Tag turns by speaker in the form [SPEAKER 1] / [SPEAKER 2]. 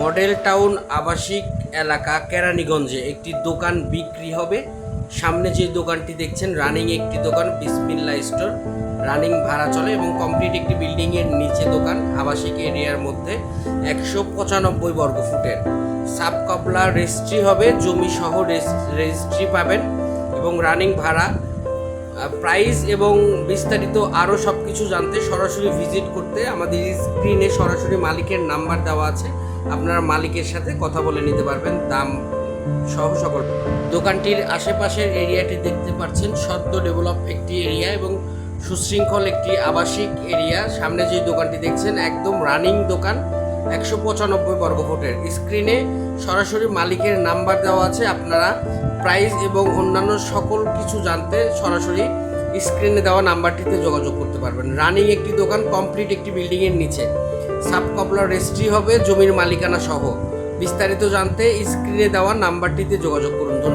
[SPEAKER 1] Model town আবাসিক এলাকা কেরানীগঞ্জে একটি দোকান বিক্রি হবে। সামনে যে দোকানটি দেখছেন, রানিং একটি দোকান, বিসমিল্লা স্টোর। রানিং ভাড়া চলে এবং কমপ্লিট একটি বিল্ডিং এর নিচে দোকান, আবাসিক এরিয়ার মধ্যে একশো পঁচানব্বই বর্গ ফুটের। সাব কপলা রেজিস্ট্রি হবে, জমি সহ রেজিস্ট্রি পাবেন এবং রানিং ভাড়া প্রাইস এবং বিস্তারিত আরও সব কিছু জানতে সরাসরি ভিজিট করতে আমাদের স্ক্রিনে সরাসরি মালিকের নাম্বার দেওয়া আছে। আপনারা মালিকের সাথে কথা বলে নিতে পারবেন, দাম সহ সকল। দোকানটির আশেপাশের এরিয়াটি দেখতে পাচ্ছেন, সদ্য ডেভেলপ একটি এরিয়া এবং সুশৃঙ্খল একটি আবাসিক এরিয়া। সামনে যে দোকানটি দেখছেন, একদম রানিং দোকান, একশো পঁচানব্বই বর্গ ফুটের। স্ক্রিনে সরাসরি মালিকের নাম্বার দেওয়া আছে, আপনারা প্রাইস এবং অন্যান্য সকল কিছু জানতে সরাসরি স্ক্রিনে দেওয়া নাম্বারটিতে যোগাযোগ করতে পারবেন। রানিং একটি দোকান কমপ্লিট একটি বিল্ডিংয়ের নিচে। সাব কপলার রেজিস্ট্রি হবে, জমির মালিকানা সহ। বিস্তারিত জানতে স্ক্রিনে দেওয়া নাম্বারটিতে যোগাযোগ করুন। ধন্যবাদ।